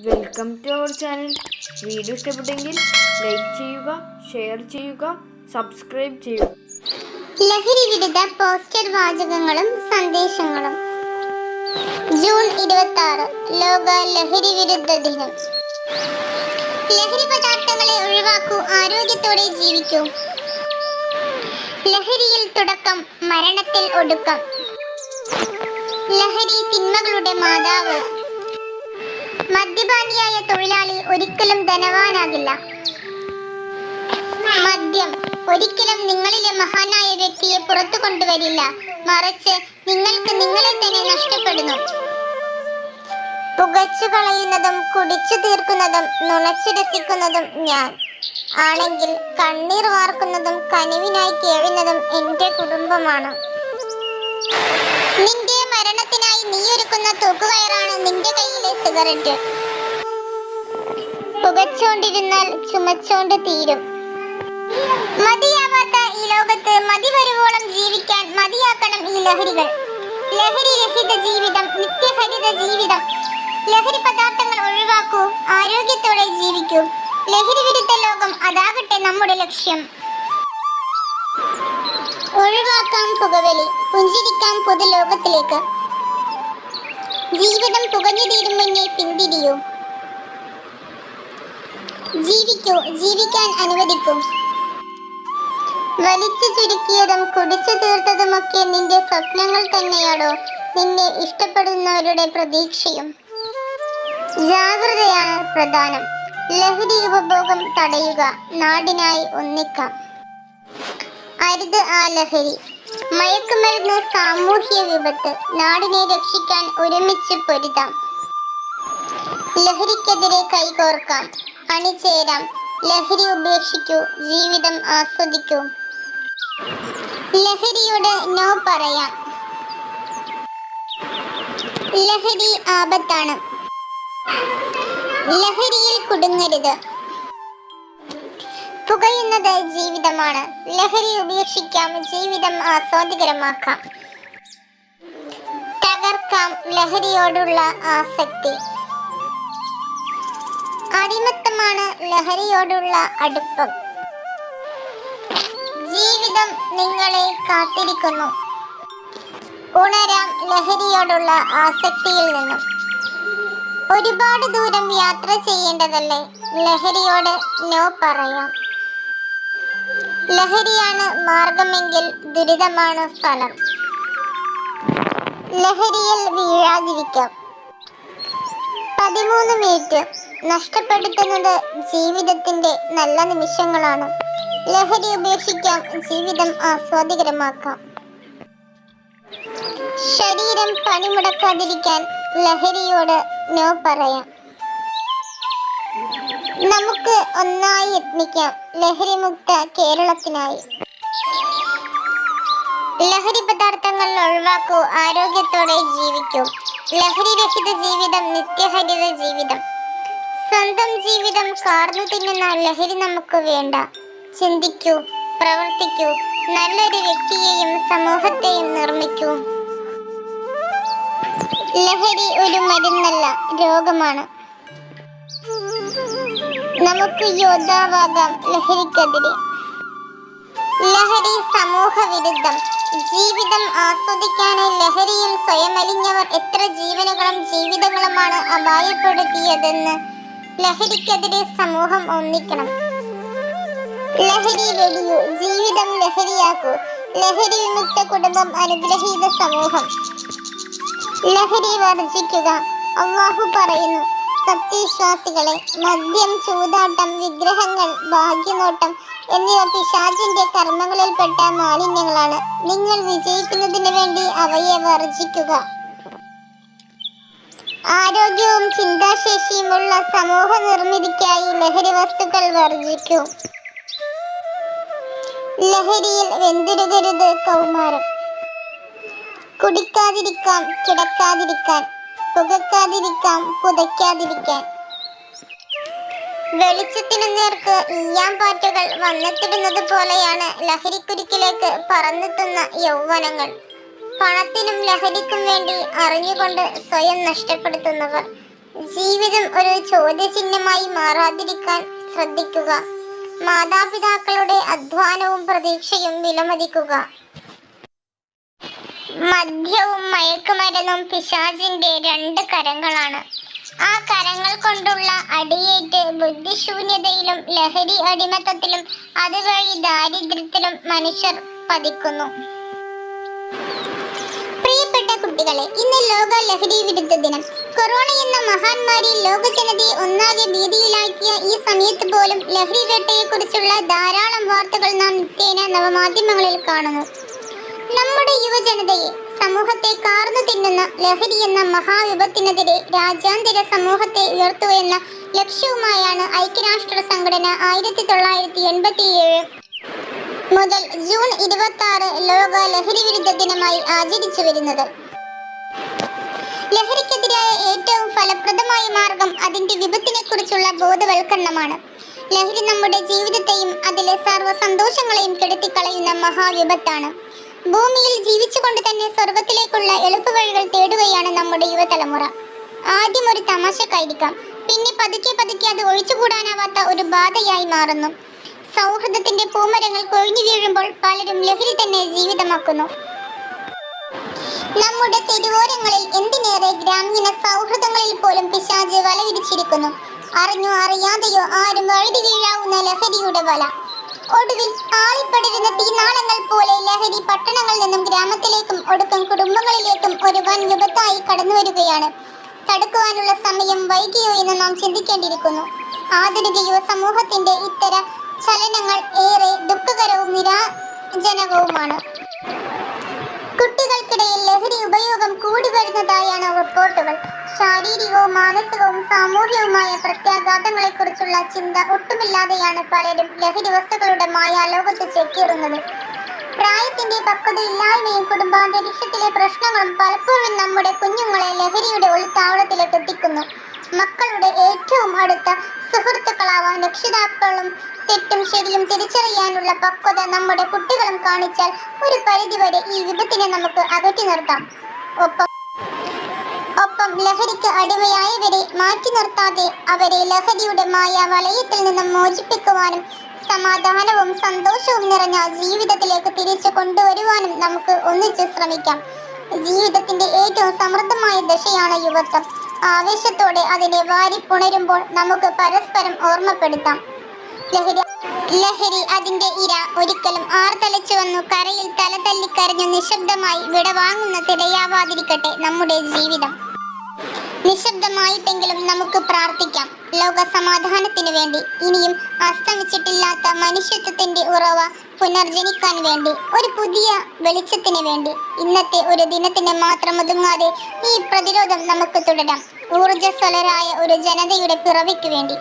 Welcome to our channel video ഇഷ്ടപ്പെട്ടെങ്കിൽ like ചെയ്യുക share ചെയ്യുക സബ്സ്ക്രൈബ് ചെയ്യുക. ലഹരി വിരുദ്ധ പോസ്റ്റർ വാചകങ്ങളും സന്ദേശങ്ങളും. ജൂൺ ഇരുപത്തി ആറ് ലോക ലഹരി വിരുദ്ധ ദിനം. ലഹരി പദാർത്ഥങ്ങളെ ഒഴിവാക്കൂ ആരോഗ്യത്തോടെ ജീവിക്കൂ. ലഹരിയിൽ തുടക്കം മരണത്തിൽ ഒടുക്കം. ലഹരി തിന്മകളുടെ മാതാവ്. മദ്യപാനിയായ തൊഴിലാളി ഒരിക്കലും ധനവാനാകില്ല. മദ്യം ഒരിക്കലും നിങ്ങളിലെ മഹാനായ വ്യക്തിയെ പുറത്തു കൊണ്ടുവരില്ല. മറിച്ച് നിങ്ങൾക്ക് നിങ്ങളെ തന്നെ നഷ്ടപ്പെടുന്നു. പുകച്ചു കളയുന്നതും കുടിച്ചു തീർക്കുന്നതും നുണച്ചു രസിക്കുന്നതും ഞാൻ. ആണെങ്കിൽ കണ്ണീർ വാർക്കുന്നതും കനിവിനായി കേഴുന്നതും എന്റെ കുടുംബമാണ്. നിന്റെ മരണത്തിനായി നീ ഒരുക്കുന്ന തൂക്കുകയറാണ് നിന്റെ കയ്യിലെ സിഗരറ്റ്. പുകച്ചോണ്ടിരുന്നാൽ ചുമച്ചോണ്ട് തീരും. മതിയാവാത്ത ഈ ലോകത്ത് മതി വരുവോളം ജീവിക്കാൻ മതിയാക്കണം ഈ ലഹരികൾ. ലഹരി രഹിത ജീവിതം നിത്യഹരിത ജീവിതം. ലഹരി പദാർത്ഥങ്ങൾ ഒഴിവാക്കൂ ആരോഗ്യത്തോടെ ജീവിക്കൂ. ലഹരി വിരുദ്ധ ലോകം അതാകട്ടെ നമ്മുടെ ലക്ഷ്യം. ഒഴിവാക്കാം പുകവലി പുഞ്ചിരിക്കാം പൊതുലോകത്തിലേക്ക്. ജീവിതം പുകഞ്ഞു തീരും മുന്നേ പിന്തിരിയൂ. ജീവിക്കൂ ജീവിക്കാൻ അനുവദിക്കൂ. വലിച്ചു ചുരുക്കിയതും കുടിച്ചു തീർത്തതുമൊക്കെ നിന്റെ സ്വപ്നങ്ങൾ തന്നെയാണോ നിന്നെ ഇഷ്ടപ്പെടുന്നവരുടെ പ്രതീക്ഷയും. ജാഗ്രതയാണ് പ്രധാനം. ലഹരി ഉപഭോഗം തടയുക നാടിനായി ഒന്നിക്കാം. അരുത് ആ ലഹരി. മയക്കുമരുന്ന് സാമൂഹ്യ വിപത്ത്. നാടിനെ രക്ഷിക്കാൻ ഒരുമിച്ച് പൊരുതാം. ലഹരിക്കെതിരെ കൈകോർക്കാം. അണിചേരാം. ലഹരി ഉപേക്ഷിക്കൂ. ജീവിതം ആസ്വദിക്കൂ. ലഹരിയോട് നോ പറയാം. ലഹരി ആപത്താണ്. ലഹരിയിൽ കുടുങ്ങരുത്. പുകയുന്നത് ജീവിതമാണ്. ലഹരി ഉപേക്ഷിക്കാം ജീവിതം ആസ്വാദികരമാക്കാം തകർക്കാം ലഹരിയോടുള്ള ആസക്തി. അടിമത്തമാണ് ലഹരിയോടുള്ള അടുപ്പം. ജീവിതം നിങ്ങളെ കാത്തിരിക്കുന്നു. ഉണരാം ലഹരിയോടുള്ള ആസക്തിയിൽ നിന്നും. ഒരുപാട് ദൂരം യാത്ര ചെയ്യേണ്ടതല്ലേ? ലഹരിയോട് നോ പറയാം. ലഹരിയാണ് മാർഗമെങ്കിൽ ദുരിതമാണ് ഫലം. ലഹരിയിൽ വീഴാതിരിക്കാം. പതിമൂന്ന് മിനിറ്റ് നഷ്ടപ്പെടുത്തുന്നത് ജീവിതത്തിന്റെ നല്ല നിമിഷങ്ങളാണ്. ലഹരി ഉപേക്ഷിക്കാം ജീവിതം ആസ്വാദികരമാക്കാം. ശരീരം പണിമുടക്കാതിരിക്കാൻ ലഹരിയോട് നോ പറയാം. നമുക്ക് ഒന്നായി യത്നിക്കാം. ലഹരിമുക്ത കേരളത്തിനായി. ലഹരി പദാർത്ഥങ്ങൾ ഒഴിവാക്കൂ ആരോഗ്യത്തോടെ ജീവിക്കൂ. ലഹരി രഹിത ജീവിതം നിത്യഹരിത ജീവിതം. സ്വന്തം ജീവിതം കാർന്നു തിന്നുന്ന ലഹരി നമുക്ക് വേണ്ട. ചിന്തിക്കൂ പ്രവർത്തിക്കൂ നല്ലൊരു വ്യക്തിയെയും സമൂഹത്തെയും നിർമ്മിക്കൂ. ലഹരി ഒരു മരുന്നല്ല രോഗമാണ്. നമുക്ക് യോദ്ധാവാകാം ലഹരിക്കെതിരെ. ലഹരി സമൂഹ വിരുദ്ധം ജീവിതം ആസ്വദിക്കാനായി ലഹരിയിൽ സ്വയമലിഞ്ഞവർ എത്ര ജീവനുകളും ജീവിതങ്ങളുമാണ് അപായപ്പെടുത്തിയതെന്ന് ലഹരിക്കെതിരെ സമൂഹം ഒന്നിക്കണം. ലഹരി വെടിയു. ജീവിതം ലഹരിയാക്കൂ. ലഹരി വിമുക്ത കുടുംബം അനുഗ്രഹീത സമൂഹം. ലഹരി വർജിക്കുക. അള്ളാഹു പറയുന്നു സത്യവിശ്വാസികളെ മദ്യം ചൂതാട്ടം വിഗ്രഹങ്ങൾ ഭാഗ്യനോട്ടം എന്നിവ പിശാചിന്റെ കർമ്മങ്ങളിൽപ്പെട്ട മാലിന്യങ്ങളാണ്. നിങ്ങൾ വിജയിക്കുന്നതിന് വേണ്ടി അവയെ വർജിക്കുക. ആരോഗ്യവും ചിന്താശേഷിയുമുള്ള സമൂഹ നിർമ്മിതിക്കായി ലഹരി വസ്തുക്കൾ വർജിക്കൂ. ലഹരിയിൽ വെന്തിരുകരുത് കൗമാരം. കുടിക്കാതിരിക്കാൻ കിടക്കാതിരിക്കാൻ പുകക്കാതിരിക്കാം പുതയ്ക്കാതിരിക്കാൻ. വെളിച്ചത്തിനു നേർക്ക് ഈയാമ്പാറ്റകൾ വന്നെത്തിടുന്നത് പോലെയാണ് ലഹരിക്കുരുക്കിലേക്ക് പറന്നെത്തുന്ന യൗവനങ്ങൾ. പണത്തിനും ലഹരിക്കും വേണ്ടി അറിഞ്ഞുകൊണ്ട് സ്വയം നഷ്ടപ്പെടുത്തുന്നവർ. ജീവിതം ഒരു ചോദ്യചിഹ്നമായി മാറാതിരിക്കാൻ ശ്രദ്ധിക്കുക. മാതാപിതാക്കളുടെ അധ്വാനവും പ്രതീക്ഷയും വിലമതിക്കുക. മദ്യവും മയക്കുമരുന്നും പിശാചിന്റെ രണ്ട് കരങ്ങളാണ്. ആ കരങ്ങൾ കൊണ്ടുള്ള അടിയേറ്റ് ബുദ്ധിശൂന്യതയിലും ലഹരി അടിമത്തത്തിലും അതുവഴി ദാരിദ്ര്യത്തിലും മനുഷ്യർ പതിക്കുന്നു. പ്രിയപ്പെട്ട കുട്ടികളെ ഇന്ന് ലോക ലഹരി വിരുദ്ധ ദിനം. കൊറോണ എന്ന മഹാമാരി ലോക ജനതയെ ഒന്നാകെ ഭീതിയിലാക്കിയ ഈ സമയത്ത് പോലും ലഹരി വേട്ടയെക്കുറിച്ചുള്ള ധാരാളം വാർത്തകൾ നാം നിത്യേന നവമാധ്യമങ്ങളിൽ കാണുന്നു. നമ്മുടെ യുവജനതയെ സമൂഹത്തെ കാർന്നു തിന്നുന്ന ലഹരി എന്ന മഹാവിപത്തിനെതിരെ രാജ്യാന്തര സമൂഹത്തെ ഉയർത്തുകയെന്ന ലക്ഷ്യവുമായാണ് ഐക്യരാഷ്ട്ര സംഘടന ആയിരത്തി തൊള്ളായിരത്തി എൺപത്തി ഏഴ് മുതൽ ജൂൺ ഇരുപത്തി ആറ് ലോക ലഹരി വിരുദ്ധ ദിനമായി ആചരിച്ചു വരുന്നത്. ലഹരിക്കെതിരായ ഏറ്റവും ഫലപ്രദമായ മാർഗം അതിന്റെ വിപത്തിനെ കുറിച്ചുള്ള ബോധവൽക്കരണമാണ്. ലഹരി നമ്മുടെ ജീവിതത്തെയും അതിലെ സർവ സന്തോഷങ്ങളെയും കെടുത്തിക്കളയുന്ന മഹാവിപത്താണ്. ഭൂമിയിൽ ജീവിച്ചുകൊണ്ട് തന്നെ സ്വർഗത്തിലേക്കുള്ള എളുപ്പവഴികൾ തേടുകയാണ് നമ്മുടെ യുവതലമുറ. ആദ്യം ഒരു തമാശക്കായിരിക്കാം. പിന്നെ പതുക്കെ പതുക്കെ അത് ഒഴിച്ചുകൂടാനാവാത്ത ഒരു ബാധയായി മാറുന്നു. സൗഹൃദത്തിന്റെ പൂമരങ്ങൾ കൊഴിഞ്ഞു വീഴുമ്പോൾ പലരും ലഹരി തന്നെ ജീവിതമാക്കുന്നു. നമ്മുടെ തെരുവോരങ്ങളിൽ എന്തിനേറെ ഗ്രാമീണ സൗഹൃദങ്ങളിൽ പോലും പിശാജ് വല വിരിച്ചിരിക്കുന്നു അറിഞ്ഞോ അറിയാതെയോ ആരും വഴുതി വീഴാവുന്ന ലഹരിയുടെ വല. ഒടുവിൽ ആളിപ്പടരുന്ന തീനാളങ്ങൾ പോലെ ലഹരി പട്ടണങ്ങളിൽ നിന്നും ഗ്രാമത്തിലേക്കും ഒടുക്കം കുടുംബങ്ങളിലേക്കും ഒരു വൻ വിപത്തായി കടന്നു വരികയാണ്. തടുക്കുവാനുള്ള സമയം വൈകിയോ എന്ന് നാം ചിന്തിക്കേണ്ടിയിരിക്കുന്നു. ആധുനിക യുവ സമൂഹത്തിന്റെ ഇത്തരം ചലനങ്ങൾ ഏറെ ദുഃഖകരവും നിരാജനകവുമാണ് ഉപയോഗം കൂടി വരുന്നതായാണ് റിപ്പോർട്ടുകൾ. ശാരീരികവും മാനസികവും സാമൂഹികവുമായ പ്രത്യാഘാതങ്ങളെക്കുറിച്ചുള്ള ചിന്ത ഒട്ടുമില്ലാതെയാണ് പലരും ലഹരി വസ്തുക്കളുടെ മായാലോകത്ത് ചെക്കേറുന്നത്. പ്രായത്തിന്റെ പക്വതയില്ലായ്മയും കുടുംബാന്തരീക്ഷത്തിലെ പ്രശ്നങ്ങളും പലപ്പോഴും നമ്മുടെ കുഞ്ഞുങ്ങളെ ലഹരിയുടെ ഉൾത്താവളത്തിലേക്ക് എത്തിക്കുന്നു. മക്കളുടെ ഏറ്റവും അടുത്ത സുഹൃത്തുക്കളാവാൻ രക്ഷിതാക്കളും തെറ്റും ശരിയും തിരിച്ചറിയാനുള്ള പക്വത നമ്മുടെ കുട്ടികളും കാണിച്ചാൽ ഒരു പരിധിവരെ ഈ വിപത്തിനെ നമുക്ക് അകറ്റി നിർത്താം. ഒപ്പം ലഹരിക്ക് അടിമയായവരെ മാറ്റി നിർത്താതെ അവരെ ലഹരിയുടെ മായ വലയത്തിൽ നിന്നും മോചിപ്പിക്കുവാനും സമാധാനവും സന്തോഷവും നിറഞ്ഞ ജീവിതത്തിലേക്ക് തിരിച്ചു കൊണ്ടുവരുവാനും നമുക്ക് ഒന്നിച്ച് ശ്രമിക്കാം. ജീവിതത്തിന്റെ ഏറ്റവും സമൃദ്ധമായ ദശയാണ് യുവത്വം. ആവേശത്തോടെ അതിനെ വാരി പുണരുമ്പോൾ നമുക്ക് പരസ്പരം ഓർമ്മപ്പെടുത്താം. ലഹരി ലഹരി അതിന്റെ ഇര ഒരിക്കലും ആർത്തലച്ചു വന്നു. കരയിൽ തല തല്ലിക്കരഞ്ഞു നിശബ്ദമായി വിടവാങ്ങുന്ന തിരയാവാതിരിക്കട്ടെ നമ്മുടെ ജീവിതം. നിശബ്ദമായിട്ടെങ്കിലും നമുക്ക് പ്രാർത്ഥിക്കാം. ലോക സമാധാനത്തിന് വേണ്ടി. ഇനിയും അസ്തമിച്ചിട്ടില്ലാത്ത മനുഷ്യത്വത്തിന്റെ ഉറവ പുനർജനിക്കാൻ വേണ്ടി. ഒരു പുതിയ വെളിച്ചത്തിന് വേണ്ടി. ഇന്നത്തെ ഒരു ദിനത്തിന് മാത്രം ഒതുങ്ങാതെ ഈ പ്രതിരോധം നമുക്ക് തുടരാം. ഊർജസ്വലരായ ഒരു ജനതയുടെ പിറവിക്ക് വേണ്ടി.